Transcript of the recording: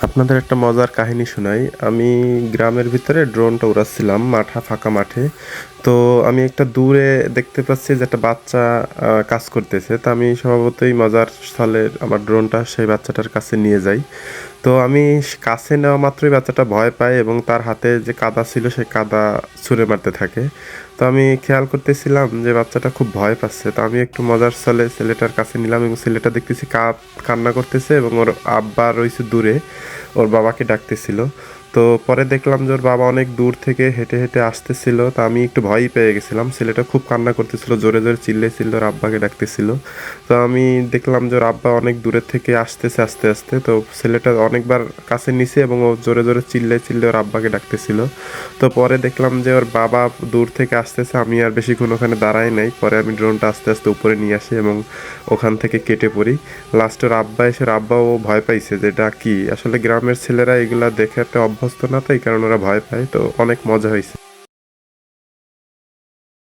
আপনাদের একটা মজার কাহিনী শোনাই। আমি গ্রামের ভিতরে ড্রোনটা উড়াচ্ছিলাম মাঠা ফাঁকা মাঠে। তো আমি একটা দূরে দেখতে পাচ্ছি যে একটা বাচ্চা কাজ করতেছে। তো আমি স্বভাবতই মজার ছলে আমার ড্রোনটা সেই বাচ্চাটার কাছে নিয়ে যাই। তো আমি কাছে নেওয়া মাত্রই বাচ্চাটা ভয় পায় এবং তার হাতে যে কাদা ছিল সেই কাদা ছুঁড়ে মারতে থাকে। তো আমি খেয়াল করতেছিলাম যে বাচ্চাটা খুব ভয় পাচ্ছে। তো আমি একটু মজার ছলে ছেলেটার কাছে নিলাম এবং ছেলেটা দেখতেছি কা- কান্না করতেছে এবং ওর আব্বা রয়েছে দূরে, ওর বাবাকে ডাকতেছিল। তো পরে দেখলাম যে ওর বাবা অনেক দূর থেকে হেঁটে হেঁটে আসতেছিল। তা আমি একটু ভয়ই পেয়ে গেছিলাম। ছেলেটা খুব কান্না করতেছিল, জোরে জোরে চিল্লেছিল ওর আব্বাকে ডাকতেছিল। তো আমি দেখলাম যে ওর আব্বা অনেক দূরের থেকে আসতেছে আস্তে আস্তে। তো ছেলেটা অনেকবার কাছে নিছে এবং ও জোরে জোরে চিল্লে চিল্লে ওর আব্বাকে ডাকতেছিল। তো পরে দেখলাম যে ওর বাবা দূর থেকে আসতেছে। আমি আর বেশিক্ষণ ওখানে দাঁড়াই নাই। পরে আমি ড্রোনটা আস্তে আস্তে উপরে নিয়ে আসি এবং ওখান থেকে কেটে পড়ি। লাস্ট ওর আব্বা এসে, ওর আব্বাও ভয় পাইছে যে এটা কি? আসলে গ্রামের ছেলেরা এগুলা দেখে একটা অভ্যস্ত না তাই কারণ ওরা ভয় পায় তো অনেক মজা হয়েছে।